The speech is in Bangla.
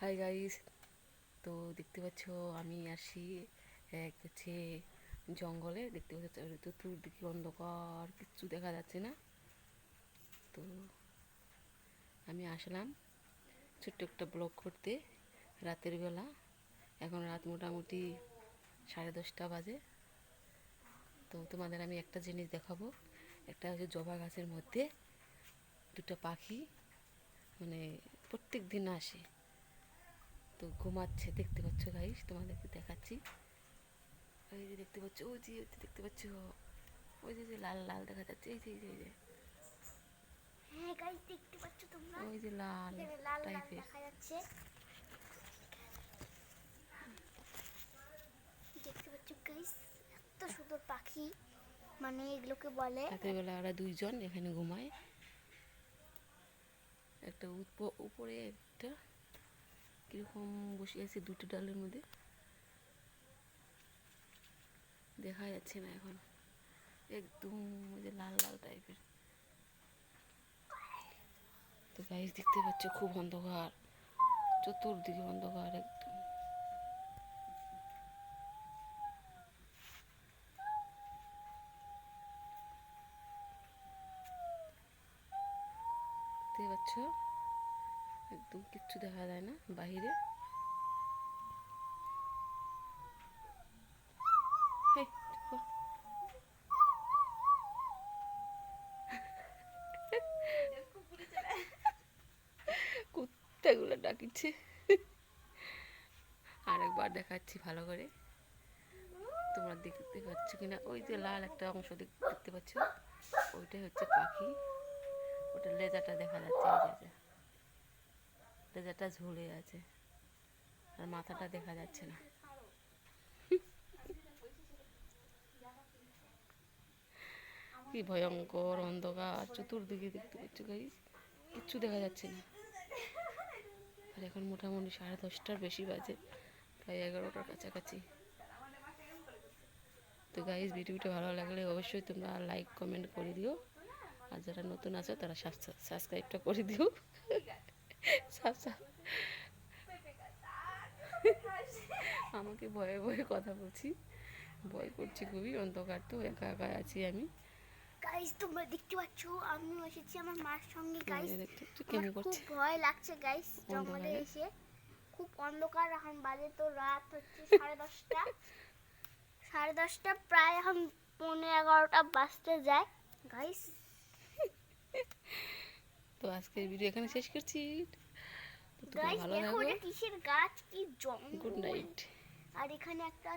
হাই গাইস তো দেখতে পাচ্ছ, আমি আসি এক হচ্ছে জঙ্গলে। দেখতে পাচ্ছ চতুর্দিকে অন্ধকার, কিচ্ছু দেখা যাচ্ছে না। তো আমি আসলাম ছোট্ট একটা ব্লগ করতে রাতের বেলা। এখন রাত মোটামুটি সাড়ে দশটা বাজে। তো তোমাদের আমি একটা জিনিস দেখাবো। একটা হচ্ছে জবা গাছের মধ্যে দুটো পাখি মানে প্রত্যেক দিন আসে। তো ঘুমাচ্ছে দেখতে পাচ্ছ গাইস তোমাদেরকে দেখাচ্ছি। ওই যে দেখতে পাচ্ছ ওই যে ওই যে দেখতে পাচ্ছ ওই যে লাল লাল দেখা যাচ্ছে এই যে এই যে এই যে। হ্যাঁ গাইস দেখতে পাচ্ছ তোমরা? ওই যে লাল লাল দেখা যাচ্ছে। দেখতে পাচ্ছ গাইস এত সুন্দর পাখি মানে এগুলোকে বলে। রাতের বেলা ওরা দুইজন এখানে ঘুমায়। একটা উপরে একটা কীরকম বসে আছে দুটো ডালের মধ্যে? দেখা যাচ্ছে না এখন। একদম যে লাল লাল টাইপের তো গাইস দেখতে পাচ্ছ খুব অন্ধকার। চতুর্দিকে অন্ধকার একদম। দেখতে পাচ্ছ? একদম কিচ্ছু দেখা যায় না বাহিরে। কুত্তাগুলো ডাকিচ্ছে আরেকবার দেখাচ্ছি ভালো করে। তোমরা দেখতে পাচ্ছ কিনা? ওই যে লাল একটা অংশ দেখতে পাচ্ছ? ওইটাই হচ্ছে পাখি। ওটা লেজাটা দেখা যাচ্ছে, এই যে যে। ঝুলে আছে। আর মাথাটা দেখা যাচ্ছে না। কি ভয়ঙ্কর অন্ধকার, চতুর্দিকে দেখতে পাচ্ছ গাইস কিচ্ছু দেখা যাচ্ছে না। আর এখন মোটামুটি সাড়ে দশটার বেশি বাজে, প্রায় এগারোটার কাছাকাছি। তো গাইস ভিডিওটা ভালো লাগলে অবশ্যই তোমরা লাইক কমেন্ট করে দিও। আর যারা নতুন আছো, তারা সাবস্ক্রাইবটা করে দিও। আমাকে ভয়ে ভয়ে কথা বলছি। ভয় করছি খুবই অন্ধকার তো একা একা আছি আমি। গাইস তোমরা দেখতে পাচ্ছ আমিও এসেছি আমার মার সঙ্গে গাইস কেমন আমার খুব ভয় লাগছে গাইস জঙ্গলে এসে। খুব অন্ধকার এখন বাজে তো রাত হচ্ছে সাড়ে দশটা। সাড়ে দশটা প্রায় এখন পৌনে এগারোটা বাজতে যায় গাইস তো আজকের ভিডিও এখানে শেষ করছি। ভালো এটা কিসের গাছ? কি জঙ্গল। গুড নাইট আর এখানে একটা